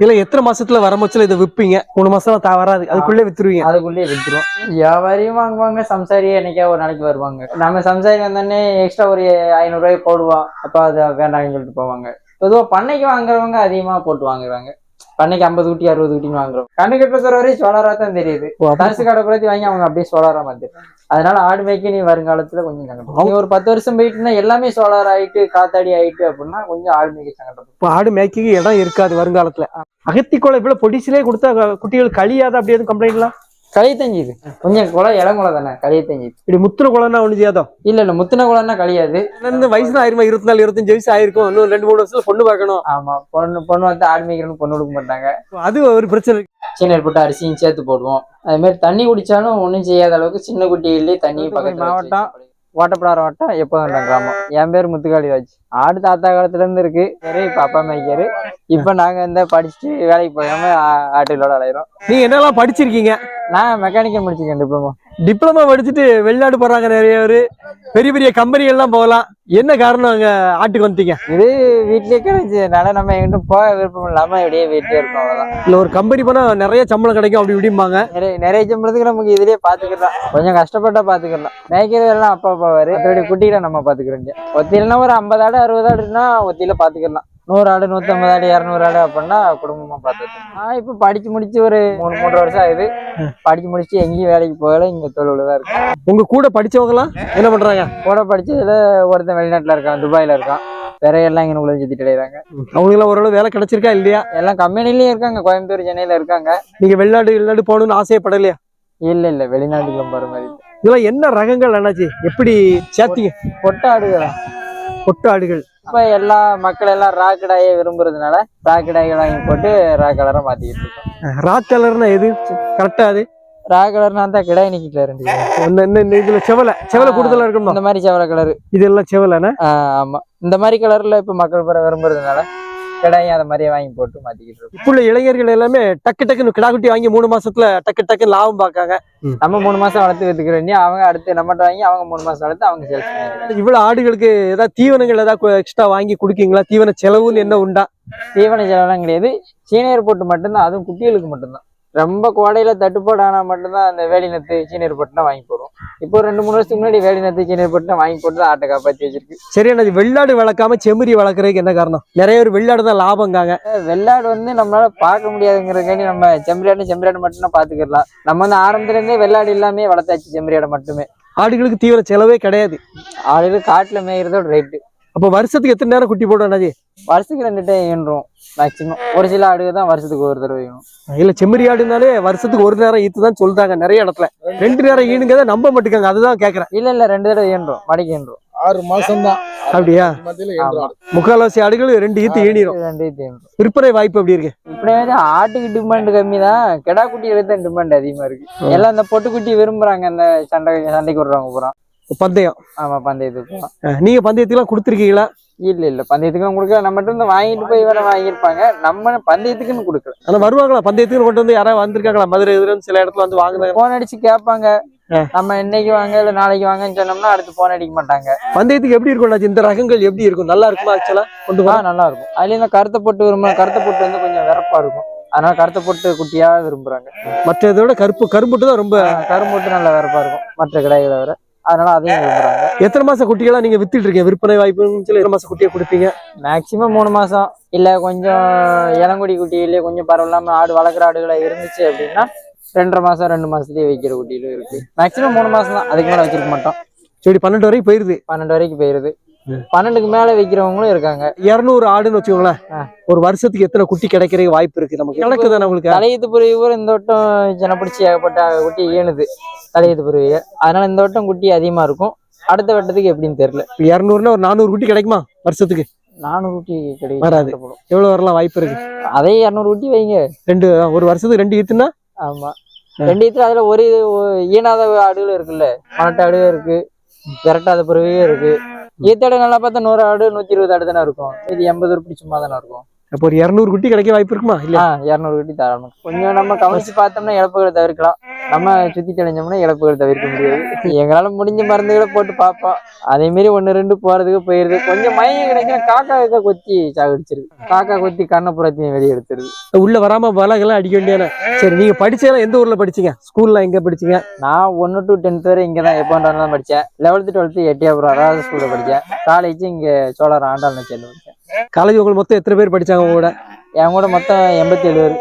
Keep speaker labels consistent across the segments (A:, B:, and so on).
A: இல்ல எத்தனை மாசத்துல வர இதை விப்பீங்க? மூணு மாசம் தா வராது. அதுக்குள்ளே வித்துருவீங்க.
B: அதுக்குள்ளேயே வித்துரும் வியாபாரியும் வாங்குவாங்க சம்சாரி என்னைக்கா ஒரு நாளைக்கு வருவாங்க. நம்ம சம்சாரி வந்தோடனே எக்ஸ்ட்ரா ஒரு ஐநூறுரூவாய் போடுவோம் அப்போ அது வேண்டாம்னு சொல்லிட்டு போவாங்க. பொதுவா பண்ணைக்கு வாங்குறவங்க அதிகமா போட்டு வாங்குறாங்க பண்ணைக்கு ஐம்பது குட்டி அறுபது குட்டின்னு வாங்குறோம். கண்ணு கட்டுற வரையும் சோழரா தான் தெரியுது. தரிசு கடை குறைச்சி வாங்கி அவங்க அப்படியே சோழரா மாத்தி அதனால ஆடு மேய்க்க நீ வருங்காலத்துல கொஞ்சம் சங்கடம். நீ ஒரு பத்து வருஷம் போயிட்டு இருந்தா எல்லாமே சோழர் ஆயிட்டு காத்தாடி ஆயிட்டு அப்படின்னா கொஞ்சம் ஆடு மேய்க்க சங்கடம்.
A: இப்ப ஆடு மேய்க்க இடம் இருக்காது வருங்காலத்துல. அகத்திக்கோளை இவ்வளவு பொடிசிலே கொடுத்தா குட்டிகள் கழியாத அப்படி எதுவும் கம்ப்ளைண்ட்லாம்
B: களி தஞ்சிது கொஞ்சம் குளம் இளங்குளம் தானே களிய தஞ்சிது
A: இப்படி முத்துன குளம்னா ஒண்ணு செய்யாதோ?
B: இல்ல இல்ல முத்தின குளம்னா கழியாது.
A: இந்த வயசு ஆயிருமா? இருபத்தி நாலு இருபத்தஞ்சு வயசு ஆயிருக்கும். இன்னும் ரெண்டு மூணு வருஷத்துல பொண்ணு பார்க்கணும்.
B: ஆமா பொண்ணு பொண்ணு வந்து ஆடு மேய்க்கிறன்னு பொண்ணு கொடுக்க மாட்டாங்க.
A: அது ஒரு பிரச்சனை.
B: சீனர் போட்டு அரிசியும் சேர்த்து போடுவோம். அதே மாதிரி தண்ணி குடிச்சாலும் ஒன்றும் செய்யாத அளவுக்கு சின்ன குட்டியிலேயே தண்ணி பக்கத்துல மாவட்டம் ஓட்டப்படார வட்டம் எப்போதும் கிராமம். என் பேர் முத்துக்காளி ராஜ். ஆடு தாத்தா காலத்துல இருந்து இருக்கு. சரி இப்ப அப்பா மேய்க்காரு இப்ப நாங்க இந்த படிச்சுட்டு வேலைக்கு போகாம ஆட்டுகளோட அலையிறோம்.
A: நீங்க என்னெல்லாம் படிச்சிருக்கீங்க?
B: நான் மெக்கானிக்கல் முடிச்சிருக்கேன் டிப்ளமோ
A: டிப்ளமா படிச்சுட்டு வெளிநாடு போறாங்க நிறைய பேரு. பெரிய பெரிய கம்பெனி எல்லாம் போகலாம். என்ன காரணம் அங்க ஆட்டுக்கு வந்துட்டீங்க?
B: இது வீட்லயே கிடைச்சதுனால நம்ம எங்கிட்டும் போக விருப்பம் இல்லாம இப்படியே வீட்லயே இருக்கோம் அவ்வளவுதான்.
A: இல்ல ஒரு கம்பெனி போனா நிறைய சம்பளம் கிடைக்கும் அப்படி இப்படிம்பாங்க.
B: நிறைய நிறைய சம்பளத்துக்கு நமக்கு இதுலயே பாத்துக்கலாம். கொஞ்சம் கஷ்டப்பட்டா பாத்துக்கலாம். மேய்க்கிறது எல்லாம் அப்பா பாவாரு மற்றபடி குட்டிகளை நம்ம பாத்துக்கிறோம் ஒத்தியிலனா ஒரு ஐம்பது ஆடு அறுபது ஆடுனா ஒத்தியில பாத்துக்கலாம். நூறு ஆடு நூத்தி ஐம்பது ஆடு இரநூறு ஆடு அப்படின்னா குடும்பமா பாத்துக்கலாம். நான் இப்ப படிச்சு முடிச்சு ஒரு மூணு மூன்றரை வருஷம் ஆகுது. படிச்சு முடிச்சு எங்கேயும் வேலைக்கு போகல இங்க தொழில தான் இருக்கு
A: உங்க கூட படிச்சவங்க எல்லாம் என்ன பண்றாங்க?
B: கூட படிச்சதுல ஒருத்தன் வெளிநாட்டுல இருக்கான் துபாயில இருக்கான். எல்லாம் இங்க உள்ள சுத்திட்டு அடையிறாங்க
A: அவங்க எல்லாம் ஓரளவு வேலை கிடைச்சிருக்கா இல்லையா?
B: எல்லாம் கம்பெனிலயும் இருக்காங்க கோயம்புத்தூர் சென்னையில இருக்காங்க.
A: நீங்க வெளிநாடு வெளிநாடு போகணும்னு ஆசைப்படலையா
B: இல்ல இல்ல வெளிநாட்டுக்கு போற மாதிரி.
A: இதெல்லாம் என்ன ரகங்கள் அண்ணாச்சி? எப்படி சேர்த்தீங்க?
B: பொட்டை ஆடுகள்
A: பொட்டு ஆடுகள்
B: இப்ப எல்லா மக்கள் எல்லாம் ராக்கடாயே விரும்புறதுனால ராக்கடாய்கள் வாங்கி போட்டு ரா கலரா மாத்திக்கிட்டு இருக்கோம்.
A: ராக் கலர்னா எது? கரெக்டா அது?
B: ரா கலர்னா தான் கிடாய் ரெண்டு
A: இந்த- இந்த- இந்த இதுல செவலை. செவலை கூடுதலா இருக்கணும்?
B: இந்த மாதிரி செவல கலர்
A: இதெல்லாம் செவலைனா?
B: ஆமா. இந்த மாதிரி கலர்ல இப்ப மக்கள் பூரா விரும்புறதுனால கிடாயும் அந்த மாதிரியே வாங்கி போட்டு மாத்திக்கிட்டு இருக்கோம்.
A: இப்போ உள்ள இளைஞர்கள் எல்லாமே டக்கு டக்குன்னு கிடா குட்டி வாங்கி மூணு மாசத்துல டக்கு டக்குன்னு லாபம் பார்க்காங்க.
B: நம்ம மூணு மாசம் வளர்த்து வித்துக்கிறோம் அவங்க அடுத்து நம்மகிட்ட வாங்கி அவங்க மூணு மாசம் வளர்த்து அவங்க சேல்ஸ்
A: இவ்வளவு ஆடுகளுக்கு ஏதாவது தீவனங்கள் ஏதாவது எக்ஸ்ட்ரா வாங்கி கொடுக்கீங்களா? தீவன செலவுன்னு என்ன உண்டா?
B: தீவன செலவெல்லாம் கிடையாது. சீனியர் போட்டு மட்டும்தான் அதுவும் குட்டிகளுக்கு மட்டும்தான். ரொம்ப கோடையில தட்டுப்பாடு ஆனா மட்டும்தான் அந்த வேலிநத்து சீனியர் போட்டுனா வாங்கி போடுவோம் இப்போ ரெண்டு மூணு வருஷத்துக்கு முன்னாடி வேலிநத்து சீனியர் போட்டுனா வாங்கி போட்டு தான் ஆட்டை காப்பாத்தி வச்சிருக்கு.
A: சரி அண்ணாச்சி வெள்ளாடு வளர்க்காம செம்மறி வளர்க்குறதுக்கு என்ன காரணம்? நிறைய பேர் வெள்ளாடு தான் லாபங்காங்க.
B: வெள்ளாடு வந்து நம்மளால பார்க்க முடியாதுங்கிறதுக்காண்டி நம்ம செம்பரியாடு செம்பரியாடு மட்டும் தான் பாத்துக்கலாம் நம்ம வந்து ஆரம்பத்துல இருந்தே வெள்ளாடு இல்லாமே வளர்த்தாச்சு செம்பரியாடை மட்டுமே.
A: ஆடுகளுக்கு தீவன செலவே கிடையாது.
B: ஆளுக்கு காட்டுல மேய்கிறதோட ரேட்டு
A: அப்போ வருஷத்துக்கு எத்தனை நேரம் குட்டி போடும் அண்ணாச்சி
B: வருஷத்துக்கு ரெண்டு டைம் ஈன்றோம் மேக்சிமம் ஒரு சில ஆடுக தான் வருஷத்துக்கு ஒரு தடவை ஈனும்
A: இல்ல செம்மறி ஆடுனாலே வருஷத்துக்கு ஒரு நேரம் ஈத்து தான் சொல்றாங்க நிறைய இடத்துல. ரெண்டு நேரம் ஈனுங்க நம்ப மாட்டுக்காங்க அதுதான் கேக்குறேன்.
B: இல்ல இல்ல ரெண்டு தடவை ஈன்றோம் மடிக்கு ஈன்றோம்
C: ஆறு மாசம் தான்
A: அப்படியா முக்கால்வாசி ஆடுகள் ரெண்டு ஈத்து ஈனிரும்
B: ரெண்டு ஈன்றோம்
A: விற்பனை வாய்ப்பு எப்படி இருக்கு?
B: இப்படியே வந்து ஆட்டுக்கு டிமாண்ட் கம்மி தான் கிடா குட்டிகளுக்கு தான் டிமாண்ட் அதிகமா இருக்கு. எல்லாம் இந்த பொட்டுக்குட்டி விரும்புறாங்க அந்த சண்டை சண்டைக்கு விடுறவங்க பூரா.
A: பந்தயம்.
B: ஆமா பந்தயத்துக்கு
A: நீங்க பந்தயத்துக்குலாம் கொடுத்துருக்கீங்களா?
B: இல்ல இல்ல. பந்தயத்துக்கு கொடுக்கல. நம்மகிட்ட இருந்து வாங்கிட்டு போய் வேற வாங்கியிருப்பாங்க. நம்ம பந்தயத்துக்குன்னு கொடுக்கல.
A: ஆனா வருவாங்களா? பந்தயத்துக்கு கொண்டு வந்து யாராவது வந்திருக்காங்களா? மதுரை எதிரும் சில இடத்துல வந்து வாங்குறாங்க
B: போன் அடிச்சு கேட்பாங்க. நம்ம இன்னைக்கு வாங்க இல்ல நாளைக்கு வாங்கன்னு சொன்னோம்னா அடுத்து போன் அடிக்க மாட்டாங்க.
A: பந்தயத்துக்கு எப்படி இருக்கும்? இந்த ரகங்கள் எப்படி இருக்கும்? நல்லா இருக்குமா ஆக்சுவலா கொண்டு வா.
B: நல்லா இருக்கும். அதுலயும் இந்த கருத்தை போட்டு விரும்ப கருத்தை போட்டு வந்து கொஞ்சம் வெறப்பா இருக்கும். அதனால கருத்தை போட்டு குட்டியா விரும்புறாங்க.
A: மற்ற இதோட கருப்பு கரும்புட்டு தான் ரொம்ப
B: கரும்போட்டு நல்லா வெறப்பா இருக்கும். மற்ற கடைகளை விட. அதனால அதையும் விரும்புறாங்க.
A: எத்தனை மாசம் குட்டிகளா நீங்க வித்துட்டு இருக்கீங்க? விற்பனை வாய்ப்புன்னு சொல்லி எத்தனை மாசம் குட்டியை கொடுப்பீங்க?
B: மேக்சிமம் மூணு மாசம். இல்ல கொஞ்சம் இளங்குடி குட்டி இல்ல கொஞ்சம் பரவாயில்லாம ஆடு வளர்க்குற ஆடுகளா இருந்துச்சு அப்படின்னா ரெண்டரை மாசம் ரெண்டு மாசத்துலயே வைக்கிற குட்டியிலும் இருக்கு. மேக்சிமம் மூணு மாசம் தான் அதுக்கு மேல வச்சிருக்க மாட்டோம்.
A: சரி பன்னெண்டு வரைக்கும் போயிருது.
B: பன்னெண்டு வரைக்கும் போயிருது. பன்னெண்டுக்கு மேல வைக்கிறவங்களும் இருக்காங்க.
A: இருநூறு ஆடுன்னு வச்சுக்கோங்களேன். ஒரு வருஷத்துக்கு எத்தனை குட்டி கிடைக்கிறதுக்கு வாய்ப்பு இருக்கு நமக்கு? கணக்கு தானே உங்களுக்கு?
B: தலையீத்து புருவி கூட இந்த வட்டம் ஜனப்பிடிச்சி ஏகப்பட்ட குட்டி ஈனுது தலையீத்து புருவி. அதனால இந்த வட்டம் குட்டி அதிகமா இருக்கும். அடுத்த வட்டத்துக்கு எப்படின்னு தெரியல.
A: இருநூறுனா ஒரு நானூறு குட்டி கிடைக்குமா வருஷத்துக்கு?
B: நானூறு குட்டி
A: வராது.
B: கிடைக்கும்
A: எவ்வளவு வரலாம் வாய்ப்பு இருக்கு?
B: அதே இரநூறு குட்டி வைங்க.
A: ரெண்டு ஒரு வருஷத்துக்கு ரெண்டு ஈத்துனா?
B: ஆமா. ரெண்டு இதுல அதுல ஒரு ஈனாத ஆடுகளும் இருக்குல்ல. மணட்டு ஆடு இருக்கு. விரட்டாத புறவையும் இருக்கு. ஈத்தாடு நல்லா பார்த்தா நூறு ஆடு நூத்தி இருபது ஆடு தானே இருக்கும். இது எண்பது உருப்படி சும்மா தானே இருக்கும்.
A: அப்போ ஒரு இருநூறு குட்டி கிடைக்க வாய்ப்பு இருக்குமா? இல்ல
B: ஆ இரநூறு குட்டி தாராளம். கொஞ்சம் நம்ம கவனிச்சு பார்த்தோம்னா இழப்புகளை தவிர்க்கலாம். நம்ம சுத்தி தெளிஞ்சோம்னா இழப்புகள் தவிர்க்க முடியாது. எங்களால முடிஞ்ச மருந்துகளை போட்டு பார்ப்போம். அதே மாதிரி ஒண்ணு ரெண்டு போறதுக்கு போயிருது. கொஞ்சம் மயம் கிடைக்கிற காக்கா இதை கொத்தி சாகடிச்சிருது. காக்கா கொத்தி கண்ணை புறத்தையும் வெளியே எடுத்துருது.
A: உள்ள வராம வலகெல்லாம் அடிக்க வேண்டியான சரி நீங்க படிச்சதெல்லாம் எந்த ஊர்ல படிச்சீங்க? ஸ்கூல்ல எங்க படிச்சீங்க?
B: நான் ஒன்னு டு டென்த் வரை இங்க தான் எப்போ தான் படிச்சேன். லெவல்த்து டுவெல்த்து எட்டியாபுரம் ராஜா ஸ்கூல்ல படிச்சேன். காலேஜ் இங்க சோழர் ஆண்டாள் படிச்சேன்
A: காலேஜ் உங்களுக்கு மொத்தம் எத்தனை பேர் படிச்சாங்க உங்க கூட?
B: என் கூட மொத்தம் எண்பத்தி ஏழு பேர்.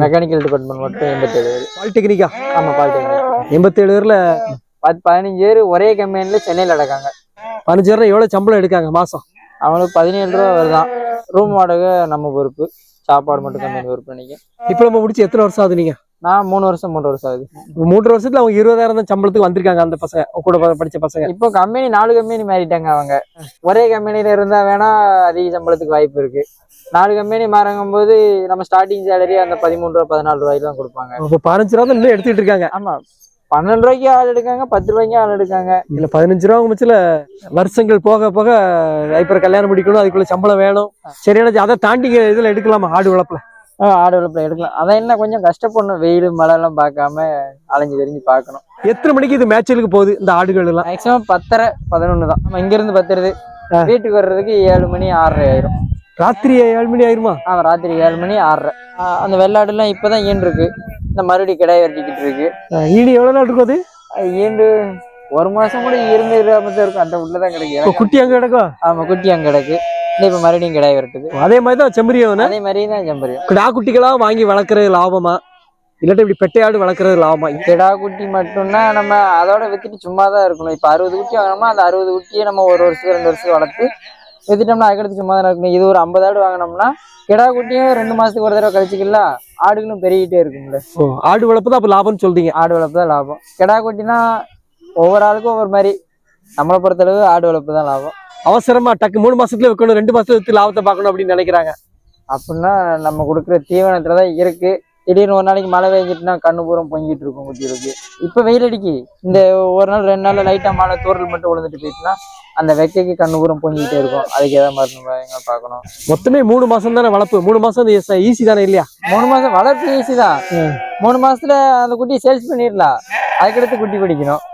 B: மெக்கானிக்கல் டிபார்ட்மெண்ட் மட்டும் எண்பத்தி ஏழு பேர்.
A: பாலிடெக்னிக்கா
B: ஆமா பாலிடெக்னிக்
A: எண்பத்தேழு பேர்ல
B: பத்து பதினஞ்சு பேர் ஒரே கம்பெனில சென்னையில நடக்காங்க
A: பதினஞ்சு பேர் எவ்வளவு சம்பளம் எடுக்காங்க மாசம்?
B: அவங்களுக்கு பதினேழு ரூபா வருதான். ரூம் வாடகை நம்ம பொறுப்பு. சாப்பாடு மட்டும் கம்பெனி பொறுப்பு நினைக்க
A: டிப்ளமோ முடிச்சு எத்தனை வருஷம் ஆகுது நீங்க?
B: நான் மூணு வருஷம் மூன்று வருஷம் ஆகுது.
A: மூன்று வருஷத்துல அவங்க இருபதாயிரம் தான் சம்பளத்துக்கு வந்திருக்காங்க அந்த பசங்க கூட படிச்ச பசங்க.
B: இப்போ கம்பெனி நாலு கம்பெனி மாறிட்டாங்க அவங்க. ஒரே கம்பெனில இருந்தா வேணா அதிக சம்பளத்துக்கு வாய்ப்பு இருக்கு. நாலு கம்பெனி மாறங்கும் போது நம்ம ஸ்டார்டிங் சேலரி அந்த பதிமூணு ரூபா பதினாலு ரூபாய்க்கு தான் கொடுப்பாங்க.
A: இப்போ பதினஞ்சு ரூபா தான் இன்னும் எடுத்துட்டு இருக்காங்க.
B: ஆமா. பன்னெண்டு ரூபாய்க்கு ஆள் எடுக்காங்க பத்து ரூபாய்க்கு ஆள் எடுக்காங்க.
A: இல்ல பதினஞ்சு ரூபா முச்சில வருஷங்கள் போக போக அப்புறம் கல்யாணம் முடிக்கணும் அதுக்குள்ள சம்பளம் வேணும். சரியான அதை தாண்டி இதுல எடுக்கலாமா ஆடு வளர்ப்புல?
B: ஆடு வளர்ப்புல எடுக்கலாம். அதான் என்ன கொஞ்சம் கஷ்டப்படணும். வெயில் மழை எல்லாம் பார்க்காம அலைஞ்சு தெரிஞ்சு பார்க்கணும்.
A: எத்தனை மணிக்கு இது மேட்சுக்கு போகுது இந்த ஆடுகள் எல்லாம்
B: மேக்ஸிமம் பத்தரை பதினொன்னு தான். நம்ம இங்க இருந்து பத்துறது. வீட்டுக்கு வர்றதுக்கு ஏழு மணி ஆறரை ஆயிரும்.
A: ராத்திரி ஏழு மணி ஆயிருமா?
B: ஆமா ராத்திரி ஏழு மணி ஆறரை. அந்த வெள்ளாடுலாம் இப்பதான் ஈண்டு இருக்கு இந்த மறுபடியும் கிடாய் வெட்டிக்கிட்டு இருக்கு.
A: அஹ் ஈனி எவ்வளவு நாள் இருக்கும் அது?
B: ஈண்டு ஒரு மாசம் கூட இருந்து தான் இருக்கும். அந்த உள்ளதான்
A: இப்போ
B: கிடைக்கும்
A: குட்டி அங்க கிடக்கும்
B: ஆமா குட்டி அங்க கிடக்கு. இப்ப மறுபடியும் கிடாய் வெட்டுது
A: அதே மாதிரி தான் செம்மறியவன
B: அதே மாதிரி தான் செம்பரியம்.
A: கிடா வாங்கி வளர்க்கறது லாபமா? இல்லாட்டி இப்படி பெட்டையாடு வளர்க்கறது லாபமா?
B: கிடா குட்டி மட்டும்னா நம்ம அதோட வித்துட்டு சும்மா தான் இருக்கணும். இப்ப அறுபது குட்டி வாங்கினோம்னா அந்த அறுபது குட்டியை நம்ம ஒரு வருஷத்துக்கு ரெண்டு வருஷத்துக்கு வளர்த்து வித்துட்டோம்னா அதுக்கடுத்து சும்மா தான் இருக்கணும். இது ஒரு ஐம்பது ஆடு வாங்கினோம்னா கிடா குட்டியும் ரெண்டு மாசத்துக்கு ஒரு தடவை கழிச்சுக்கலாம். ஆடுகளும் பெருகிட்டே இருக்கும்ல.
A: ஆடு வளர்ப்பு தான் அப்ப லாபம்னு சொல்றீங்க.
B: ஆடு வளர்ப்பு தான் லாபம். கிடா குட்டினா ஒவ்வொரு ஆளுக்கும் ஒவ்வொரு மாதிரி நம்மளை பொறுத்தளவு ஆடு வளர்ப்பு தான் லாபம்.
A: அவசரமா டக்கு மூணு மாசத்துல வைக்கணும் ரெண்டு மாசத்துல வித்து லாபத்தை பார்க்கணும் அப்படின்னு நினைக்கிறாங்க.
B: அப்படின்னா நம்ம கொடுக்குற தீவனத்துல தான் இருக்கு. திடீர்னு ஒரு நாளைக்கு மழை பெஞ்சிட்டுனா கண்ணு பூரம் பொங்கிட்டு இருக்கும் குட்டிகளுக்கு இப்போ வெயில் அடிக்கி. இந்த ஒரு நாள் ரெண்டு நாள் லைட்டா மழை தூரல் மட்டும் விழுந்துட்டு போயிட்டுனா அந்த வெக்கைக்கு கண்ணு பூரம் பொங்கிட்டே இருக்கும். அதுக்கு ஏதாவது மருந்து எங்க பார்க்கணும்.
A: மொத்தமே மூணு மாசம் தானே வளர்ப்பு? மூணு மாசம் ஈஸி தானே இல்லையா?
B: மூணு மாசம் வளர்ப்பு ஈஸி தான். மூணு மாசத்துல அந்த குட்டியை சேல்ஸ் பண்ணிடலாம். அதுக்கடுத்து குட்டி பிடிக்கணும்.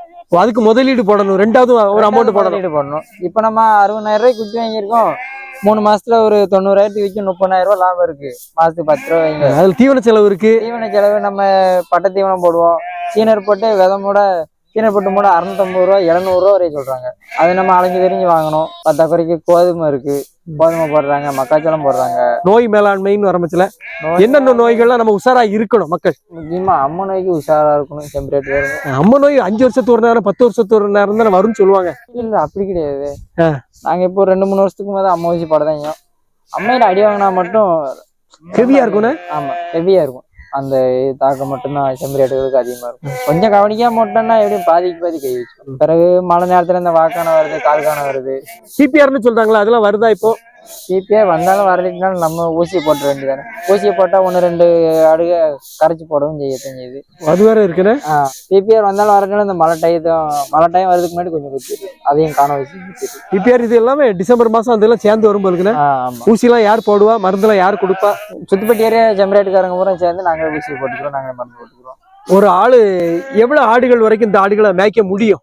A: அதுக்கு முதலீடு போடணும். ரெண்டாவது ஒரு அமௌண்ட் போடணும்
B: முதலீடு போடணும். இப்போ நம்ம அறுபதாயிரம் ரூபாய்க்கு குட்டி வாங்கியிருக்கோம். மூணு மாசத்துல ஒரு தொண்ணூறாயிரத்துக்கு விற்கும் முப்பதாயிரம் ரூபாய் லாபம் இருக்கு. மாசத்துக்கு பத்து ரூபா வைங்க
A: அதுல தீவன செலவு இருக்கு.
B: தீவன செலவு நம்ம பட்ட தீவனம் போடுவோம். சீனர் போட்டு விதமோட சீனர் போட்டு மூட அறுநூத்தம்பது ரூபா எழுநூறுவா வரை சொல்றாங்க. அது நம்ம அலைஞ்சு தெரிஞ்சு வாங்கணும். பத்தாக்குறைக்கு கோதுமை இருக்கு. கோதுமை போடுறாங்க மக்காச்சோளம் போடுறாங்க.
A: நோய் மேலாண்மைன்னு ஆரம்பிச்சல என்னென்ன நோய்கள்லாம் நம்ம உஷாரா இருக்கணும் மக்கள்?
B: முக்கியமா அம்மன் நோய்க்கு உஷாரா இருக்கணும் டெம்பரேட் வரும்
A: அம்ம நோய் அஞ்சு வருஷத்து ஒரு நேரம் பத்து வருஷத்து ஒரு நேரம் தானே வரும்னு சொல்லுவாங்க.
B: இல்ல அப்படி கிடையாது. நாங்க இப்போ ரெண்டு மூணு வருஷத்துக்கு மேல அம்மா ஊசி படதாங்க அம்மையில அடி வாங்கினா மட்டும்
A: ஹெவியா இருக்கும்னு?
B: ஆமா ஹெவியா இருக்கும். அந்த தாக்கம் மட்டும்தான் எடுக்கிறதுக்கு அதிகமா இருக்கும். கொஞ்சம் கவனிக்காம மட்டும்னா எப்படியும் பாதிக்கு பாதி கை வச்சு பிறகு மழை நேரத்துல இந்த வாக்கான வருது கால்கான வருது.
A: சிபிஆர்னு சொல்றாங்களா அதெல்லாம் வருதா இப்போ?
B: சிபிஐ வந்தாலும் வரலைனாலும் நம்ம ஊசி போட்டுற வேண்டியதானே ஊசியை போட்டா ஒன்று ரெண்டு அடுக கரைச்சி போடவும் செய்யத்தான் செய்யுது
A: அது வேற இருக்குன்னு
B: சிபிஆர் வந்தாலும் வரனாலும் இந்த மழை டயத்தும் மழை டைம் வரதுக்கு முன்னாடி கொஞ்சம் குத்திட்டு அதையும் காண வச்சு குத்திட்டு
A: சிபிஆர் இது எல்லாமே டிசம்பர் மாசம் அதெல்லாம் சேர்ந்து வரும் போலுக்குன்னு
B: ஆ ஆமா.
A: ஊசிலாம் யார் போடுவா? மருந்துலாம் யார் கொடுப்பா?
B: சுத்துப்பட்டி ஏரியா ஜெம்பரேட்டுக்காரங்க பூரா சேர்ந்து நாங்க ஊசி போட்டுக்கிறோம் நாங்க மருந்து போட்டுக்கிறோம்.
A: ஒரு ஆளு எவ்வளவு ஆடுகள் வரைக்கும் இந்த ஆடுகளை மேய்க்க முடியும்?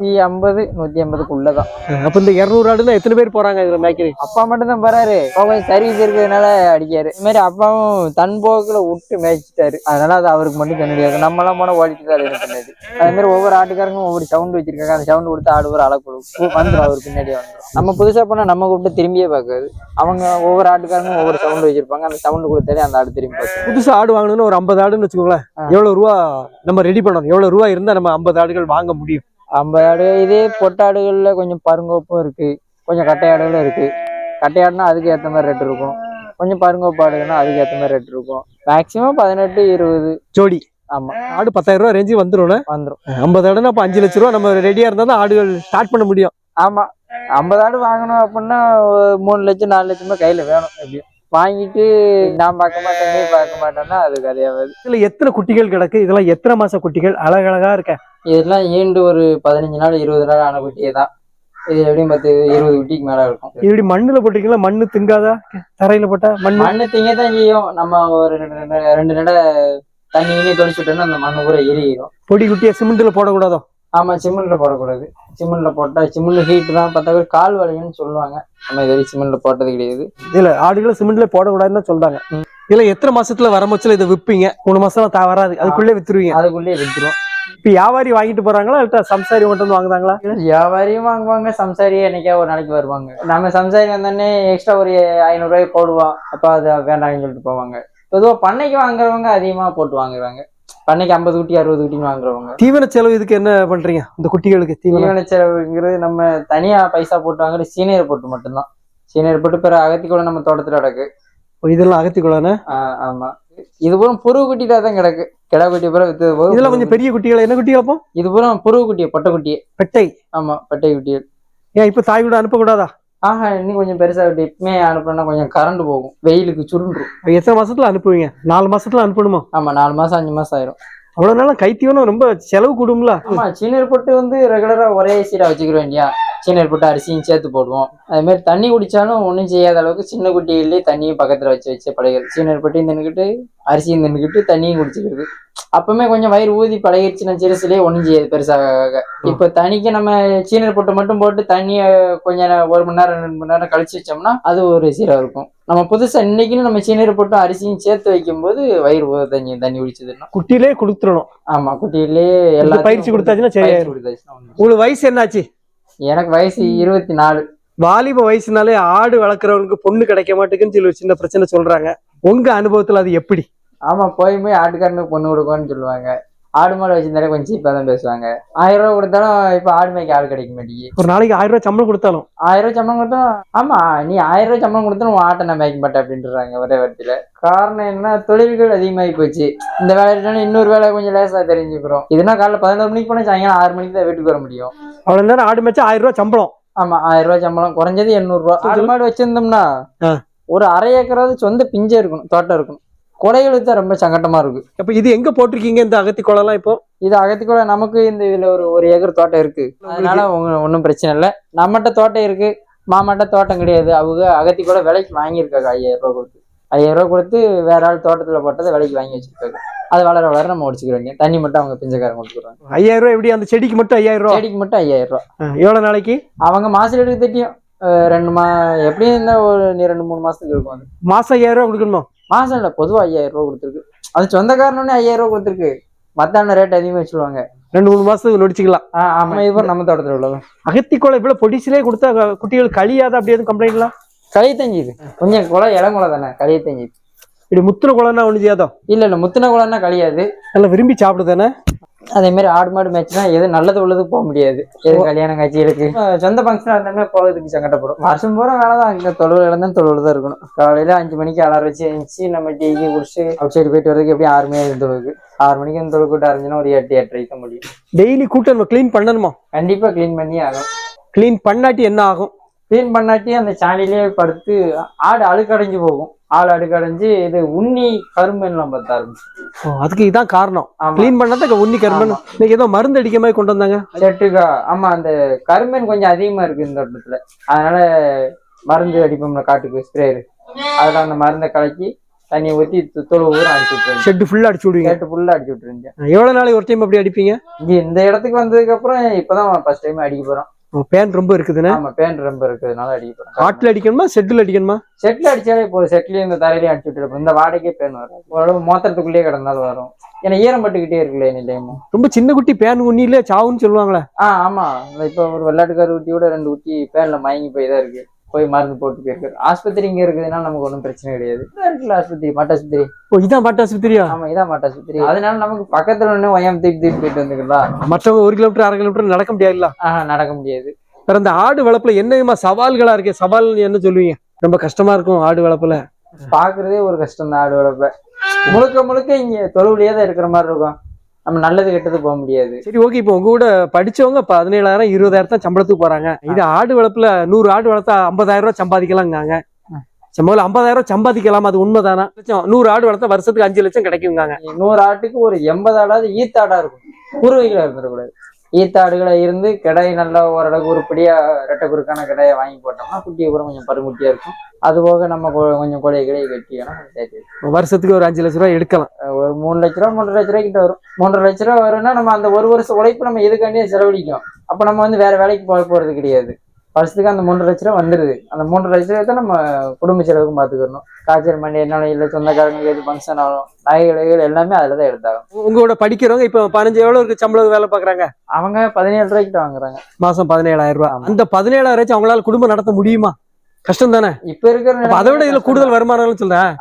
B: நூத்தி ஐம்பது நூத்தி ஐம்பதுக்குள்ளதான்.
A: அப்ப இந்த இருநூறு ஆடுனா எத்தனை பேர் போறாங்க இதுல மேய்க்கிறது
B: அப்பா மட்டும் தான் போறாரு. அப்பா கொஞ்சம் சர்வீஸ் இருக்கிறதுனால அடிக்காரு. இது மாதிரி அப்பாவும் தன் போக்குல விட்டு மேய்ச்சிட்டாரு. அதனால அது அவருக்கு மட்டும் தண்ணியாது நம்ம எல்லாம் போனா ஓடிட்டு தான் பின்னாடி அதே மாதிரி ஒவ்வொரு ஆட்டுக்காரங்களும் ஒவ்வொரு சவுண்ட் வச்சிருக்காங்க. அந்த சவுண்ட் கொடுத்து ஆடு ஒரு கொடுக்கும் வந்துடும் அவர் பின்னாடியே வந்துடும் நம்ம புதுசா போனா நம்ம கூப்பிட்டு திரும்பியே பார்க்காது. அவங்க ஒவ்வொரு ஆட்டுக்காரங்களும் ஒவ்வொரு சவுண்ட் வச்சிருப்பாங்க. அந்த சவுண்ட் கொடுத்தாலே அந்த ஆடு திரும்பி பார்க்கும்.
A: புதுசா ஆடு வாங்கணும்னு ஒரு ஐம்பது ஆடுன்னு வச்சுக்கோங்களேன்.
B: ஆ.
A: எவ்வளவு ரூபா நம்ம ரெடி பண்ணணும்? எவ்வளவு ரூபா இருந்தா நம்ம ஐம்பது ஆடுகள் வாங்க முடியும்?
B: ஐம்பது ஆடு இதே பொட்டாடுகள்ல கொஞ்சம் பருங்கோப்பும் இருக்கு. கொஞ்சம் கட்டை ஆடுகளும் இருக்கு. கட்டை ஆடுனா அதுக்கு ஏத்த மாதிரி ரேட் இருக்கும். கொஞ்சம் பருங்கோப்பு ஆடுகள்னா அதுக்கு ஏத்த மாதிரி ரேட் இருக்கும். மேக்சிமம் பதினெட்டு இருபது.
A: ஜோடி.
B: ஆமா.
A: ஆடு பத்தாயிரம் ரூபா ரேஞ்சு வந்துடும்
B: வந்துரும்.
A: ஐம்பது ஆடுனா அப்ப அஞ்சு லட்ச ரூபா நம்ம ரெடியா இருந்தா தான் ஆடுகள் ஸ்டார்ட் பண்ண முடியும்.
B: ஆமா. ஐம்பது ஆடு வாங்கணும் அப்படின்னா மூணு லட்சம் நாலு லட்சமே கையில வேணும் எப்படியும். வாங்கிட்டு நான் பார்க்க மாட்டேன் நீ பார்க்க மாட்டேன்னா அது கதையாவது
A: இதுல எத்தனை குட்டிகள் கிடக்கு? இதெல்லாம் எத்தனை மாச குட்டிகள்? அழகழகா இருக்க.
B: இதெல்லாம் ஈண்டு ஒரு பதினஞ்சு நாள் இருபது நாள் ஆன குட்டியே தான். இது எப்படியும் பத்து இருபது குட்டிக்கு மேல இருக்கும்.
A: இப்படி மண்ணுல போட்டீங்களா மண்ணு திங்காதா? தரையில போட்டா மண்ணு?
B: மண்ணு திங்க தான் செய்யும். நம்ம ஒரு ரெண்டு ரெண்டு நடை தண்ணி விட்டோம்னா அந்த மண்ணு கூட எரியிடும்
A: பொடி குட்டியை சிமெண்ட்ல போடக்கூடாதோ?
B: ஆமா சிமெண்ட்ல போடக்கூடாது. சிமெண்ட்ல போட்டா சிமெண்ட்ல ஹீட் தான். பத்தா பேர் கால் வலின்னு சொல்லுவாங்க. நம்ம இது வரைக்கும் சிமெண்ட்ல போட்டது கிடையாது.
A: இல்ல ஆடுகளை சிமெண்ட்ல போடக்கூடாதுன்னு தான் சொல்றாங்க. இல்ல எத்தனை மாசத்துல வர மச்சல இதை விப்பீங்க? மூணு மாசம் தா வராது. அதுக்குள்ளே வித்துருவீங்க.
B: அதுக்குள்ளேயே வித்துரும்.
A: இப்ப வியாபாரி வாங்கிட்டு போறாங்களா? இல்ல சம்சாரி மட்டும் வந்து வாங்குதாங்களா
B: வியாபாரியும் வாங்குவாங்க. சம்சாரி என்னைக்கா ஒரு நாளைக்கு வருவாங்க. நம்ம சம்சாரி வந்தோடனே எக்ஸ்ட்ரா ஒரு ஐநூறு ரூபாய் போடுவோம். அப்ப அது வேண்டாம்னு சொல்லிட்டு போவாங்க. பொதுவா பண்ணைக்கு வாங்குறவங்க அதிகமா போட்டு வாங்குறாங்க பண்ணைக்கு ஐம்பது குட்டி அறுபது குட்டின்னு வாங்குறவங்க.
A: தீவன செலவு இதுக்கு என்ன பண்றீங்க? இந்த குட்டிகளுக்கு
B: தீவன? செலவுங்கிறது நம்ம தனியா பைசா போட்டு வாங்குறது சீனியர் போட்டு மட்டும்தான். சீனியர் போட்டு பிற அகத்தி கூட நம்ம தோட்டத்துல கிடக்கு
A: இதெல்லாம் அகத்திக்குள்ளான
B: ஆஹ் ஆமா. இது பூரா புருவ குட்டிட்டா தான் கிடக்கு. கிடா குட்டி பூரா வித்து
A: இதெல்லாம் கொஞ்சம் பெரிய குட்டிகள்? என்ன குட்டி அப்போ?
B: இது பூரா புருவ குட்டியை பொட்டை குட்டியே.
A: பெட்டை.
B: ஆமா பட்டை குட்டியே.
A: ஏன் இப்ப தாய் கூட அனுப்பக்கூடாதா?
B: ஆஹா இன்னும் கொஞ்சம் பெருசா இப்பமே அனுப்புனா கொஞ்சம் கரண்ட் போகும். வெயிலுக்கு சுருண்டும்
A: எத்தனை மாசத்துல அனுப்புவீங்க? நாலு மாசத்துல அனுப்பணுமா?
B: ஆமா நாலு மாசம் அஞ்சு மாசம் ஆயிரும்.
A: அவ்வளவு நாள் கைத்தீவனம் ரொம்ப செலவு கூடும்ல?
B: ஆமா சீனியர் போட்டு வந்து ரெகுலரா ஒரே சீரா வச்சுக்கிறோம் இல்லையா? சீனியர் போட்டு அரிசியும் சேர்த்து போடுவோம். அதே மாதிரி தண்ணி குடிச்சாலும் ஒன்றும் செய்யாத அளவுக்கு சின்ன குட்டியிலே தண்ணியும் பக்கத்துல வச்சு வச்சு பழகிறது சீனியர் போட்டையும் தின்னுக்கிட்டு அரிசியும் தின்னுக்கிட்டு தண்ணியும் குடிச்சிக்கிறது. அப்பவுமே கொஞ்சம் வயிறு ஊதி பழகிடுச்சுன்னா சிறுசுலேயே ஒன்றும் செய்யாது பெருசாக. இப்போ தனிக்கு நம்ம சீனியர் போட்டு மட்டும் போட்டு தண்ணியை கொஞ்சம் ஒரு மணி நேரம் ரெண்டு மணி நேரம் கழிச்சு வச்சோம்னா அது ஒரு சீரா இருக்கும். நம்ம புதுசா இன்னைக்குன்னு நம்ம சீனியர் போட்டு அரிசியும் சேர்த்து வைக்கும்போது வயிறு ஊத தண்ணி தண்ணி குடிச்சதுன்னா.
A: குட்டியிலே கொடுத்துடணும்.
B: ஆமா குட்டியிலே
A: இந்த
B: எல்லா
A: பயிற்சி கொடுத்தாச்சுன்னா சரியாயிரும்
B: கொடுத்தாச்சுன்னா
A: உங்களுக்கு வயசு என்னாச்சு?
B: எனக்கு வயசு இருபத்தி நாலு
A: வாலிப வயசுனாலே ஆடு வளர்க்குறவனுக்கு பொண்ணு கிடைக்க மாட்டேங்குன்னு சொல்லி ஒரு சின்ன பிரச்சனை சொல்றாங்க. உங்க அனுபவத்துல அது எப்படி?
B: ஆமா போய் போய் ஆட்டுக்காரனுக்கு பொண்ணு கொடுக்கணும்னு சொல்லுவாங்க. ஆடு மாடு வச்சிருந்தாலே கொஞ்சம் சீப்பா தான் பேசுவாங்க. ஆயிரம் ரூபாய் கொடுத்தாலும் இப்ப ஆடு மேய்க்க ஆள் கிடைக்க மாட்டேங்குது.
A: ஒரு நாளைக்கு ஆயிரம் ரூபாய் சம்பளம் கொடுத்தாலும்.
B: ஆயிரம் ரூபாய் சம்பளம் கொடுத்தா ஆமா நீ ஆயிரம் ரூபாய் சம்பளம் கொடுத்தாலும் உன் ஆட்டை நான் மேய்க்க மாட்டேன் அப்படின்றாங்க ஒரே வார்த்தையில. காரணம் என்ன தொழில்கள் அதிகமாகி போச்சு. இந்த வேலை இல்லைன்னா இன்னொரு வேலை கொஞ்சம் லேசா தெரிஞ்சுக்கிறோம். இதுனா காலைல பதினோரு மணிக்கு போனா சாயங்காலம் ஆறு மணிக்கு தான் வீட்டுக்கு வர முடியும்.
A: அவ்வளவு நேரம் ஆடு மேய்ச்சா ஆயிரம் ரூபாய் சம்பளம்.
B: ஆமா ஆயிரம் ரூபாய் சம்பளம். குறைஞ்சது எண்ணூறு ரூபாய் ஆடு மாடு வச்சிருந்தோம்னா. ஒரு அரை ஏக்கராவது சொந்த பிஞ்சே இருக்கணும் தோட்டம் இருக்கணும். கொடைகளுக்கு தான் ரொம்ப சங்கட்டமா இருக்கு.
A: அப்ப இது எங்க போட்டிருக்கீங்க இந்த அகத்தி குளம்லாம் இப்போ?
B: இது அகத்திக்கூட நமக்கு இந்த இதுல ஒரு ஒரு ஏக்கர் தோட்டம் இருக்கு. அதனால ஒன்றும் பிரச்சனை இல்லை. நம்மகிட்ட தோட்டம் இருக்கு. மாமாட்ட தோட்டம் கிடையாது. அவங்க அகத்தி கூட விலைக்கு வாங்கியிருக்காங்க ஐயாயிரம் ரூபாய் கொடுத்து. ஐயாயிரம் ரூபாய் கொடுத்து வேற ஆள் தோட்டத்துல போட்டதை விலைக்கு வாங்கி வச்சிருக்காங்க. அது வளர வளர நம்ம முடிச்சுக்கிறோங்க. தண்ணி மட்டும் அவங்க பிஞ்சக்காரங்க கொடுத்துருவாங்க
A: ஐயாயிரம் ரூபாய் எப்படி? அந்த செடிக்கு மட்டும் ஐயாயிரம் ரூபாய்
B: செடிக்கு மட்டும் ஐயாயிரம் ரூபாய்
A: எவ்வளவு நாளைக்கு?
B: அவங்க மாசத்துக்கு தெரியும். அஹ் ரெண்டு மா எப்படியும் இருந்தா ஒரு ரெண்டு மூணு மாசத்துக்கு இருக்கும்
A: மாசம் ஐயாயிரம் ரூபாய் கொடுக்கணுமா?
B: மாசம் இல்ல பொதுவா ஐயாயிரம் ரூபாய் கொடுத்துருக்கு. அது சொந்தக்காரனே ஐயாயிரம் ரூபாய் கொடுத்துருக்கு. மத்தான ரேட் அதிகமா வச்சுருவாங்க
A: ரெண்டு மூணு மாசத்துக்கு நொடிச்சுக்கலாம்.
B: ஆமா. இது பூரா நம்ம தோட்டத்துல உள்ளது
A: அகத்தி குளம் இவ்வளவு பொடிசிலே கொடுத்தா குட்டிகள் கழியாத அப்படி எதுவும் கம்ப்ளைண்ட்லாம்
B: களி தங்கிது. கொஞ்சம் குளம் இளங்குளம் தானே. களியை தங்கிது.
A: இப்படி முத்துன குளம்னா ஒண்ணு செய்யாதோ?
B: இல்ல இல்ல முத்தின குளம்னா கழியாது.
A: நல்லா விரும்பி சாப்பிடுதானே?
B: அதே மாதிரி ஆடு மாடு மேட்ச்னா எது நல்லது உள்ளது போக முடியாது. எது கல்யாணம் காட்சிகளுக்கு அஹ் சொந்த ஃபங்க்ஷன் இருந்தாலுமே போகிறதுக்கு சங்கடப்படும். வருஷம் பூரா வேலை தான். இங்கே தொழில் இழந்தா தொழில் தான் இருக்கணும். காலையில அஞ்சு மணிக்கு அலாரம் வச்சு எழுந்துச்சு நம்ம டீக்கு குடிச்சு அவுட் சைடு போயிட்டு வரதுக்கு எப்படியும் ஆறு மணி தொழுவுக்கு. ஆறு மணிக்கு அந்த தொழில் கூட்ட ஆரம்பிச்சுன்னா ஒரு எட்டு எட்டரைக்கு தான் முடியும்.
A: டெய்லி கூட்டம் க்ளீன் பண்ணணுமா?
B: கண்டிப்பா க்ளீன் பண்ணி ஆகும்
A: க்ளீன் பண்ணாட்டி என்ன ஆகும்?
B: க்ளீன் பண்ணாட்டி அந்த சாணிலே படுத்து ஆடு அழுக்கடைஞ்சு போகும். ஆடு அழுக்கடைஞ்சு இது உண்ணி கரும்பெல்லாம் பத்த ஆரம்பிச்சு.
A: அதுக்கு இதான் காரணம். க்ளீன் பண்ணாதான் உன்னி கருமன் இன்னைக்கு ஏதோ மருந்து அடிக்க மாதிரி கொண்டு வந்தாங்க.
B: செட்டுக்கா ஆமா அந்த கரும்பன் கொஞ்சம் அதிகமா இருக்கு இந்த தோட்டத்துல. அதனால மருந்து அடிப்போம்ல காட்டுக்கு ஸ்ப்ரேயர் அதுல அந்த மருந்தை கலக்கி தண்ணியை ஊத்தி து- தொழு ஊரம் அடிச்சு விட்டுருங்க.
A: ஷெட் ஃபுல்லா அடிச்சு விடுவீங்க.
B: கேட்டு ஃபுல்லா அடிச்சு விட்டுருங்க.
A: எவ்வளவு நாளைக்கு ஒரு டைம் அப்படி அடிப்பீங்க?
B: இங்க இந்த இடத்துக்கு வந்ததுக்கு அப்புறம் இப்பதான் ஃபர்ஸ்ட் டைம் அடிக்க போறோம்.
A: பேன் ரொம்ப இருக்குதுன்னு
B: ஆமா பேன் ரொம்ப இருக்கிறதுனால அடிக்க போறோம்
A: காட்டுல அடிக்கணுமா ஷெட்டில் அடிக்கணுமா?
B: செட்ல அடிச்சாலே போதும். செட்லயும் இந்த தரையிலையும் அடிச்சு விட்டுருப்போம் இந்த வாடகையே பேன் வரும். ஓரளவு மோத்திரத்துக்குள்ளேயே கிடந்தாலும் வரும். ஏன்னா ஈரம் பட்டுக்கிட்டே இருக்குல்ல எனி
A: ரொம்ப சின்ன குட்டி பேன் உண்ணில சாவுன்னு சொல்லுவாங்களே.
B: ஆ ஆமா. இப்ப ஒரு வெள்ளாட்டுக்கார ஊட்டியோட ரெண்டு ஊட்டி பேன்ல மயங்கி போய் தான் இருக்கு. போய் மருந்து போட்டு போயிருக்காரு. ஆஸ்பத்திரி இங்க இருக்குதுன்னா நமக்கு ஒன்றும் பிரச்சனை கிடையாது. இருக்குல்ல ஆஸ்பத்திரி மாட்டாஸ்பத்திரி
A: ஓ இதான் பாட்டாஸ்பத்திரியா
B: ஆமா இதான் மாட்டாஸ்பத்திரி அதனால நமக்கு பக்கத்துல ஒண்ணு ஒயம் தூக்கி தூக்கி போயிட்டு வந்துக்கலாம்.
A: மற்றவங்க ஒரு கிலோமீட்டர் அரை கிலோமீட்டர் நடக்க முடியாதுல்ல?
B: ஆஹ் நடக்க முடியாது.
A: வேற இந்த ஆடு வளர்ப்புல என்ன சவால்களா இருக்கு? சவால் என்ன சொல்லுவீங்க? ரொம்ப கஷ்டமா இருக்கும் ஆடு வளர்ப்புல.
B: பாக்குறதே ஒரு கஷ்டம் தான் ஆடு வளர்ப்ப முழுக்க முழுக்க இங்க தொழுவுலயே தான் இருக்கிற மாதிரி இருக்கும். நம்ம நல்லது கெட்டது போக முடியாது.
A: சரி ஓகே இப்போ உங்க கூட படிச்சவங்க பதினேழாயிரம் இருபதாயிரம் தான் சம்பளத்துக்கு போறாங்க. இது ஆடு வளர்ப்புல நூறு ஆடு வளர்த்தா ஐம்பதாயிரம் ரூபாய் சம்பாதிக்கலாங்காங்க முதல்ல ஐம்பதாயிரம் சம்பாதிக்கலாம் அது உண்மைதானா? லட்சம் நூறு ஆடு வளர்த்தா வருஷத்துக்கு அஞ்சு லட்சம் கிடைக்குங்காங்க
B: நூறு ஆட்டுக்கு ஒரு எண்பது ஆடாவது ஈத்தாடா இருக்கும். பூர்வீகளா இருந்துடக்கூடாது. ஈத்தாடுகளை இருந்து கிடை நல்லா ஓரளவுக்கு உருப்படியா ரெட்டை குறுக்கான கிடையை வாங்கி போட்டோம்னா குட்டியை கூட கொஞ்சம் பருங்குட்டியா இருக்கும். அது போக நம்ம கொஞ்சம் கொடையை கிடையை கட்டியோம்னா சேர்த்து.
A: வருஷத்துக்கு ஒரு அஞ்சு லட்ச ரூபாய் எடுக்கலாம்.
B: ஒரு மூணு லட்ச ரூபா மூன்றரை லட்ச ரூபாய் கிட்ட வரும். மூன்றரை லட்ச ரூபா வரும்னா நம்ம அந்த ஒரு வருஷம் உழைப்பு நம்ம இதுக்காண்டியே செலவழிக்கும். அப்ப நம்ம வந்து வேற வேலைக்கு போக போறது கிடையாது. வருஷத்துக்கு அந்த மூன்றரை லட்ச ரூபா வந்துருது. அந்த மூன்றரை லட்ச ரூபா தான் நம்ம குடும்ப செலவுக்கும் பார்த்துக்கணும் காய்ச்சல் மண்டி என்னாலும் இல்லை சொந்தக்காரங்களுக்கு எது ஃபங்க்ஷன் ஆகும் நகைகள் எல்லாமே அதில் தான் எடுத்தாகும்
A: உங்களோட படிக்கிறவங்க இப்ப பதினஞ்சு எவ்வளவு இருக்கு சம்பளம் வேலை பாக்குறாங்க?
B: அவங்க பதினேழு ரூபாய்க்கிட்ட வாங்குறாங்க.
A: மாசம் பதினேழாயிரம் ரூபாய். அந்த பதினேழாயிரம் அவங்களால குடும்பம் நடத்த முடியுமா? கஷ்டம் தானே?
B: இப்ப இருக்கிற
A: அதை விட இதுல கூடுதல் வருமானம்னு சொல்றேன்.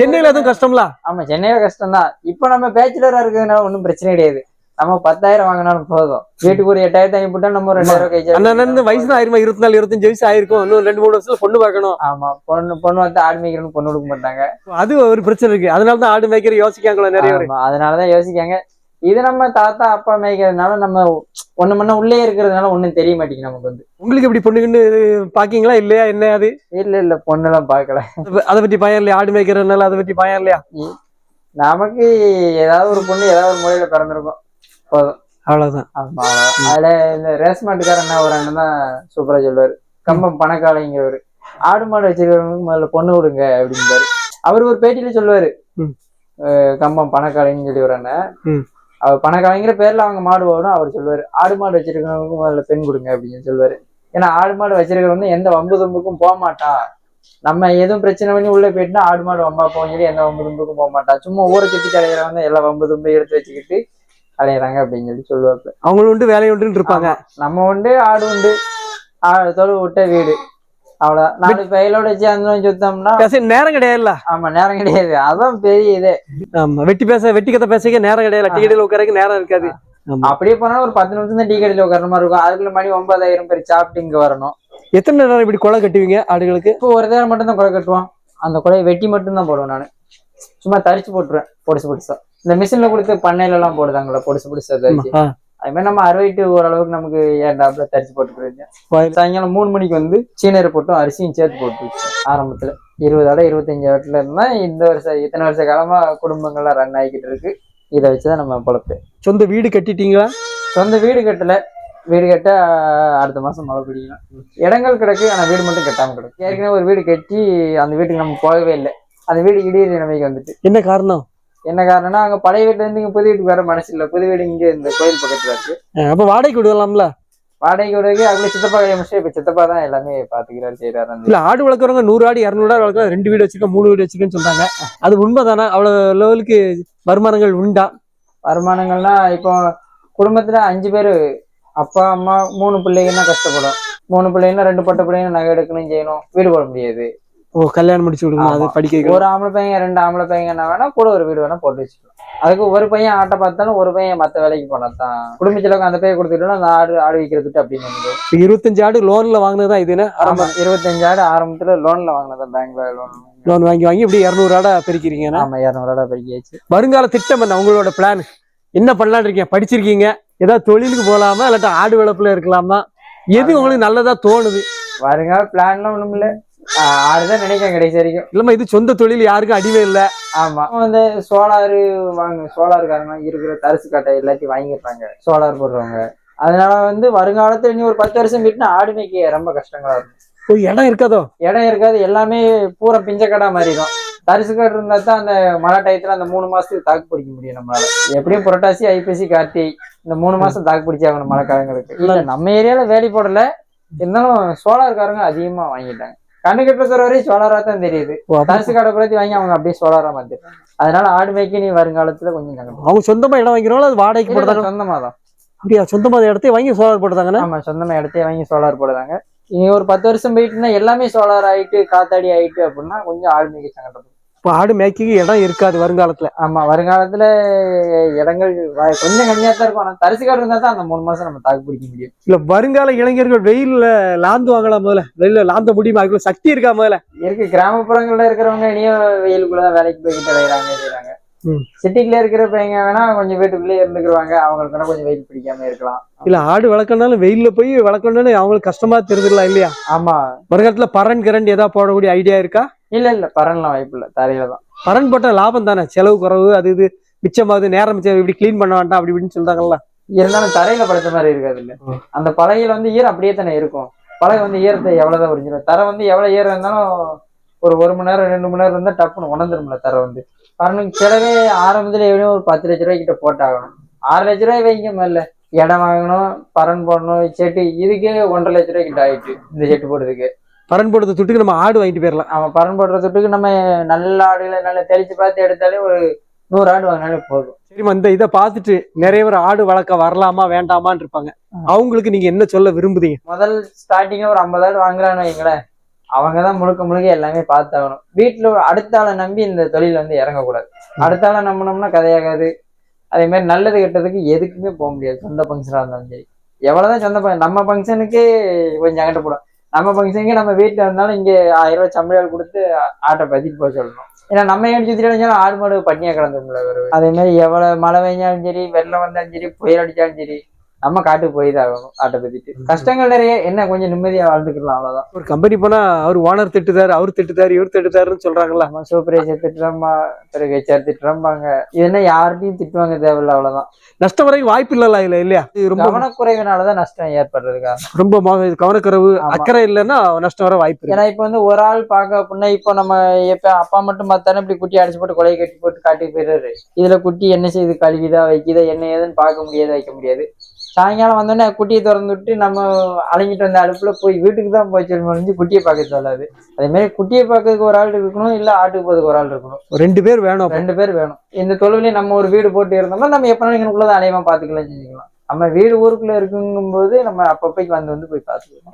A: சென்னையில எதுவும் கஷ்டம்ல?
B: ஆமா சென்னையில கஷ்டம் தான் இப்போ நம்ம பேச்சுலரா இருக்கிறதுனால ஒன்றும் பிரச்சனை கிடையாது. நம்ம பத்தாயிரம் வாங்கினாலும் போதும். வீட்டுக்கு ஒரு எட்டாயிரத்தி அனுப்பிட்டா நம்ம ரெண்டாயிரம் கழிச்சு
A: அண்ணன் வயசு தான் ஆயிருமா? இருபத்தி நாலு இருபத்தஞ்சு வயசு ஆயிருக்கும். இன்னும் ரெண்டு மூணு வருஷத்துல பொண்ணு பார்க்கணும்.
B: ஆமா பொண்ணு பொண்ணு வந்து ஆடு மேய்க்கிறன்னு பொண்ணு கொடுக்க மாட்டாங்க.
A: அது ஒரு பிரச்சனை இருக்கு. அதனால தான் ஆடு மேய்க்கிற யோசிக்காங்களா நிறைய
B: அதனாலதான் யோசிக்காங்க. இது நம்ம தாத்தா அப்பா மேய்க்கிறதுனால நம்ம ஒண்ணு மண்ண உள்ளே இருக்கிறதுனால ஒண்ணும் தெரிய மாட்டேங்குது நமக்கு வந்து.
A: உங்களுக்கு இப்படி பொண்ணுக்குன்னு பாக்கீங்களா? இல்லையா? என்ன அது?
B: இல்ல இல்ல பொண்ணெல்லாம் பார்க்கல
A: அதை பத்தி பயம் இல்லையா? ஆடு மேய்க்கிறதுனால அதை பத்தி பயம் இல்லையா?
B: நமக்கு ஏதாவது ஒரு பொண்ணு ஏதாவது ஒரு முறையில பிறந்திருக்கும். போதும்.
A: அவ்வளவுதான்.
B: அதுல இந்த ரேஸ் மாட்டுக்காரன் ஒரு அண்ணன் தான் சூப்பரா சொல்லுவாரு. கம்பம் பணக்காலைங்கிறவரு ஆடு மாடு வச்சிருக்கிறவங்களுக்கு முதல்ல பொண்ணு கொடுங்க அப்படின்பாரு அவர் ஒரு பேட்டியில சொல்லுவாரு. கம்பம் பணக்காலைன்னு சொல்லி ஒரு அண்ணன். அவர் பணக்காலைங்கிற பேர்ல அவங்க மாடு போகணும் அவர் சொல்லுவாரு. ஆடு மாடு வச்சிருக்கிறவங்களுக்கு முதல்ல பெண் கொடுங்க அப்படின்னு சொல்லுவாரு. ஏன்னா ஆடு மாடு வச்சிருக்கிறவங்க எந்த வம்பு தும்புக்கும் போக மாட்டா நம்ம எதுவும் பிரச்சனை பண்ணி உள்ள போயிட்டுனா ஆடு மாடு வம்பா போகும் சொல்லி எந்த வம்பு தும்புக்கும் போக மாட்டா சும்மா ஊரை சுத்தி கலையிறவங்க எல்லா வம்பு தும்பு எடுத்து வச்சுக்கிட்டு அலையிறாங்க அப்படின்னு சொல்லி சொல்லுவாரு
A: அவங்களும் உண்டு வேலையும் உண்டுன்னு இருப்பாங்க.
B: நம்ம உண்டு ஆடு உண்டு. ஆடு தொழு விட்ட வீடு. அவ்வளவுதான் நாலு பயிலோட சேர்ந்தோம் சுத்தம்னா
A: நேரம் கிடையாதுல்ல?
B: ஆமா நேரம் கிடையாது. அதான் பெரிய இதே.
A: ஆமா வெட்டி பேச வெட்டி கதை பேசக்க நேரம் கிடையாது. டீ கடையில் உட்காரக்கு நேரம் இருக்காது.
B: அப்படியே போனாலும் ஒரு பத்து நிமிஷம் தான் டீ கடையில உட்கார மாதிரி இருக்கும். அதுக்குள்ள மணி ஒன்பதாயிரம் பேர் சாப்பிட்டு இங்க வரணும்.
A: எத்தனை நேரம் இப்படி கொலை கட்டுவீங்க ஆடுகளுக்கு?
B: இப்போ ஒரு நேரம் மட்டும் தான் குறை கட்டுவோம். அந்த குறையை வெட்டி மட்டும் தான் போடுவேன் நான். சும்மா தரிச்சு போட்டுருவேன் பொடிசு பொடிசா. இந்த மிஷின்ல கொடுத்து பண்ணையில எல்லாம் போடுதாங்களா பொடிசு பொடிசா தரிச்சு. அது மாதிரி நம்ம அறுவைட்டு ஓரளவுக்கு நமக்கு ஏன்டாப்ல தரிச்சு போட்டுக்கிறோம்
A: கோயில்.
B: சாயங்காலம் மூணு மணிக்கு வந்து சீனரை போட்டும் அரிசியும் சேர்த்து போட்டு ஆரம்பத்துல. இருபது ஆடு இருபத்தஞ்சு ஆட்டுல இருந்தா இந்த வருஷம் இத்தனை வருஷ காலமா குடும்பங்கள்லாம் ரன் ஆகிக்கிட்டு இருக்கு. இதை வச்சுதான் நம்ம பொழப்பு.
A: சொந்த வீடு கட்டிட்டீங்களா?
B: சொந்த வீடு கட்டல. வீடு கட்ட அடுத்த மாசம் மழை பிடிக்கணும். இடங்கள் கிடக்கு ஆனா வீடு மட்டும் கட்டாம கிடக்கு. ஏற்கனவே ஒரு வீடு கட்டி அந்த வீட்டுக்கு நம்ம போகவே இல்லை. அந்த வீடு இடிய நிலைமைக்கு வந்துட்டு.
A: என்ன காரணம்?
B: என்ன காரணம்னா அங்க பழைய வீட்டுல இருந்து இங்க புது வீட்டுக்கு வர மனசு இல்ல. புது வீடு இங்க இந்த கோயில் பக்கத்துல இருக்கு.
A: அப்ப வாடகைக்கு விடலாம்ல?
B: வாடகை வீடுக்கு அதுல சித்தப்பா கல்யாணம் முடிச்சு இப்ப சித்தப்பா தான் எல்லாமே பாத்துக்கிறாரு செய்யறாரு
A: இல்ல ஆடு வளர்க்குறவங்க நூறு ஆடு இரநூறு ஆடு வளர்க்குறோம் ரெண்டு வீடு வச்சிருக்கோம் மூணு வீடு வச்சிருக்கேன்னு சொல்றாங்க. அது உண்மைதானா? அவ்வளவு லெவலுக்கு வருமானங்கள் உண்டா?
B: வருமானங்கள்னா இப்போ குடும்பத்துல அஞ்சு பேர் அப்பா அம்மா மூணு பிள்ளைங்கன்னா கஷ்டப்படும். மூணு பிள்ளைங்கன்னா ரெண்டு பொட்டை பிள்ளைங்க நகை எடுக்கணும் செய்யணும் வீடு போட முடியாது.
A: ஓ கல்யாணம் முடிச்சு விடுங்க அது. படிக்க.
B: ஒரு ஆம்பளை பையன் ரெண்டு ஆம்பளை பையங்கன்னா வேணா கூட ஒரு வீடு வேணா போட்டு வச்சுக்கலாம். அதுக்கு ஒரு பையன் ஆட்டை பார்த்தாலும் ஒரு பையன் மத்த வேலைக்கு போனா தான் குடும்ப செலவுக்கு அந்த பையன் கொடுத்துட்டோம்னா அந்த ஆடு ஆடு விற்கிறதுட்டு அப்படின்னு
A: இருபத்தஞ்சு ஆடு லோன்ல வாங்கினதா இதுன்னு
B: ஆமா இருபத்தஞ்சு ஆடு ஆரம்பத்துல லோன்ல வாங்கினது பேங்க்ல லோன்
A: லோன் வாங்கி. வாங்கி இப்படி இரநூறு ஆடா பெருக்கிறீங்க
B: ஆமா இரநூறுவா பெருக்கியாச்சு.
A: வருங்கால திட்டம் என்ன உங்களோட பிளான் என்ன பண்ணலாம்னு இருக்கீங்க? படிச்சிருக்கீங்க? ஏதாவது தொழிலுக்கு போலாமா? இல்லாட்டா ஆடு வளர்ப்புல இருக்கலாமா? எது உங்களுக்கு நல்லதா தோணுது?
B: வருங்க பிளான்லாம் ஒண்ணும் இல்ல ஆஹ் ஆடுதான் நினைக்கிறேன் கடைசி வரைக்கும்.
A: இல்லம்மா இது சொந்த தொழில் யாருக்கும் அடிமை இல்ல.
B: ஆமா. வந்து சோலார் வாங்க சோலாருக்காரங்க இருக்கிற தரிசு காட்டை எல்லாத்தையும் வாங்கிடுறாங்க சோலார் போடுறவங்க. அதனால வந்து வருங்காலத்துல இனி ஒரு பத்து வருஷம் வீட்டுனா ஆடு மேய்க்க ரொம்ப கஷ்டங்களா இருக்கும்.
A: ஒரு இடம் இருக்காதோ?
B: இடம் இருக்காது எல்லாமே பூரா பிஞ்சக்கடா மாறிடும் தரிசு காடு இருந்தா தான் அந்த மழை டயத்துல அந்த மூணு மாசத்துக்கு தாக்கு பிடிக்க முடியும் நம்மளால. எப்படியும் புரட்டாசி ஐப்பசி கார்த்திகை இந்த மூணு மாசம் தாக்கு பிடிச்சாகணும் மழை காலங்களுக்கு இல்ல. நம்ம ஏரியால வேலி போடல. இருந்தாலும் சோலார்காரங்க அதிகமா வாங்கிட்டாங்க. கண்ணு கட்டுற வரையும் சோலாரா தான் தெரியுது. தரிசு காடை வாங்கி அவங்க அப்படியே சோலாரா மாத்திட்டாங்க அதனால ஆடு மேய்க்க நீ வருங்காலத்துல கொஞ்சம்
A: அவங்க சொந்தமா இடம் வாங்கிறோம் அது வாடகைக்கு போடுறாங்க
B: சொந்தமா தான்
A: அப்படியா? சொந்தமா இடத்தையும் வாங்கி சோலார் போட்டுதாங்கண்ணா?
B: ஆமா சொந்தமா இடத்தையே வாங்கி சோலார் போடுறாங்க. இனி ஒரு பத்து வருஷம் போயிட்டு இருந்தா எல்லாமே சோலார் ஆயிட்டு காத்தாடி ஆயிட்டு அப்படின்னா கொஞ்சம் ஆடு மேய்க்க சங்கடம்
A: ஆடு மேய்க்கு இடம் இருக்காது வருங்காலத்துல.
B: ஆமா வருங்காலத்துல இடங்கள் கொஞ்சம் கம்மியா தான் இருக்கும். ஆனா தரிசு காடு இருந்தா தான் அந்த மூணு மாசம் நம்ம தாக்கு பிடிக்க முடியும்.
A: இல்ல வருங்கால இளைஞர்கள் வெயில்ல லாந்து வாங்கலாம் முதல்ல. வெயில்ல லாந்த முடியுமா? அதுக்கு சக்தி இருக்கா முதல்ல?
B: இருக்கு கிராமப்புறங்கள்ல இருக்கிறவங்க இனியும் வெயிலுக்குள்ளதான் வேலைக்கு போய்கிட்டு அலைகிறாங்க செய்யறாங்க. சிட்டிக்குள்ள இருக்கிற பையங்க வேணா கொஞ்சம் வீட்டுக்குள்ளேயே இருந்துக்குருவாங்க. அவங்களுக்கு வேணா கொஞ்சம் வெயில் பிடிக்காம இருக்கலாம்.
A: இல்ல ஆடு வளர்க்கணும்னாலும் வெயில்ல போய் வளர்க்கணும்னு அவங்களுக்கு கஷ்டமா தெரிஞ்சிடலாம் இல்லையா?
B: ஆமா.
A: வருங்காலத்துல பரன் கரண்ட் ஏதாவது போடக்கூடிய ஐடியா இருக்கா?
B: இல்ல இல்ல பரன்லாம் வாய்ப்பு இல்ல. தரையில தான்.
A: பரன் போட்டா லாபம் தானே? செலவு குறைவு அது இது மிச்சமாகுது நேரம் மிச்சம் இப்படி க்ளீன் பண்ண வேண்டாம் அப்படி இப்படின்னு சொல்றாங்கல்ல.
B: இருந்தாலும் தரையில படுத்த மாதிரி இருக்காது இல்ல. அந்த பலகையில வந்து ஈரம் அப்படியே தானே இருக்கும். பலகை வந்து ஈரத்தை எவ்வளவுதான் உறிஞ்சிடும் தரை வந்து எவ்வளவு ஈரம் இருந்தாலும் ஒரு ஒரு மணி நேரம் ரெண்டு மணி நேரம் இருந்தா டப்புன்னு உணர்ந்துரும்ல தரை வந்து. காரணம் கிழவே ஆரம்பத்துல எப்படியும் ஒரு பத்து லட்ச ரூபாய் கிட்ட போட்டாகணும். ஆறு லட்ச ரூபாய் வைங்க மேல. இடம் வாங்கணும் பரன் போடணும் செட்டு இதுக்கே ஒன்றரை லட்ச ரூபாய் கிட்ட ஆயிட்டு இந்த செட்டு போடுறதுக்கு.
A: பரன் போடுறது துட்டுக்கு நம்ம ஆடு வாங்கிட்டு போயிடலாம்
B: அவன் பரன் போடுற துட்டுக்கு நம்ம நல்ல ஆடுகளை நல்லா தெளிச்சு பார்த்து எடுத்தாலே ஒரு நூறு ஆடு வாங்கினாலே போதும்.
A: சரிம்மா இந்த இதை பார்த்துட்டு நிறைய பேர் ஆடு வளர்க்க வரலாமா வேண்டாமான்னு இருப்பாங்க. அவங்களுக்கு நீங்க என்ன சொல்ல விரும்புதீங்க?
B: முதல் ஸ்டார்டிங்ல ஒரு ஐம்பது ஆடு வாங்குறான்னு வைங்களேன். அவங்க தான் முழுக்க முழுக்க எல்லாமே பார்த்தாகணும். வீட்டுல அடுத்த ஆளை நம்பி இந்த தொழில் வந்து இறங்கக்கூடாது. அடுத்த ஆளை நம்பினோம்னா கதையாகாது. அதே மாதிரி நல்லது கெட்டதுக்கு எதுக்குமே போக முடியாது. சொந்த ஃபங்க்ஷனாக இருந்தாலும் சரி. எவ்வளவுதான் சொந்த நம்ம ஃபங்க்ஷனுக்கே கொஞ்சம் அங்கிட்ட போடும். நம்ம ஃபங்க்ஷனுக்கு நம்ம வீட்டில் இருந்தாலும் இங்கே ஆயிரம் ரூபாய் சம்பளம் கொடுத்து ஆட்டை பத்திட்டு போக சொல்லணும். ஏன்னா நம்ம ஏன் சுற்றி ஆடு மாடு பட்டினியாக கிடந்தும்ல அதே மாதிரி எவ்வளவு மழை பெஞ்சாலும் சரி வெள்ளம் வந்தாலும் சரி புயல் அடிச்சாலும் சரி நம்ம காட்டுக்கு போய் தான் ஆகணும் ஆட்டை பத்திட்டு. கஷ்டங்கள் நிறைய என்ன கொஞ்சம் நிம்மதியா வாழ்ந்துக்கலாம் அவ்வளவுதான்.
A: ஒரு கம்பெனி போனா அவர் ஓனர் திட்டுதாரு அவர் திட்டுதாரு இவர் திட்டுதாருன்னு சொல்றாங்கல்ல.
B: நம்ம சூப்பர்வைசர் திட்டுறோம்பா பிறகு ஹெச்ஆர் திட்டுறோம்பாங்க. இது என்ன யார்கிட்டயும் திட்டுவாங்க தேவையில்ல அவ்வளவுதான்.
A: நஷ்டம் வரைக்கும் வாய்ப்பு இல்லல இல்ல இல்லையா? ரொம்ப
B: கவனக்குறைவினாலதான் நஷ்டம் ஏற்படுறது காரணம்
A: ரொம்ப கவனக்குறைவு. அக்கறை இல்லைன்னா நஷ்டம் வர வாய்ப்பு
B: ஏன்னா இப்ப வந்து ஒரு ஆள் பார்க்க அப்படின்னா இப்போ நம்ம எப்ப அப்பா மட்டும் பார்த்தாலும் இப்படி குட்டி அடிச்சு போட்டு கொலையை கட்டி போட்டு காட்டிட்டு போயிடுறாரு. இதுல குட்டி என்ன செய்யுது கழுவிதா வைக்குதா என்ன ஏதுன்னு பார்க்க முடியாது வைக்க முடியாது. சாயங்காலம் வந்தோடனே குட்டியை திறந்து விட்டு நம்ம அலங்கிட்டு வந்த அடுப்புல போய் வீட்டுக்கு தான் போய் சொல்லி குட்டியை பார்க்க சொல்லாது அதே மாதிரி குட்டியை பார்க்கறதுக்கு ஒரு ஆள் இருக்கணும் இல்ல ஆட்டுக்கு போறதுக்கு ஒரு ஆள் இருக்கணும்.
A: ரெண்டு பேர் வேணும்.
B: ரெண்டு பேர் வேணும். இந்த தொழிலையும் நம்ம ஒரு வீடு போட்டு இருந்தோம்னா நம்ம எப்ப இங்கனுக்குள்ளதான் அலையமா பாத்துக்கலாம் செஞ்சுக்கலாம். நம்ம வீடு ஊருக்குள்ள இருக்குங்கும்போது நம்ம அப்பப்பைக்கு வந்து வந்து போய் பார்த்துக்கலாம்.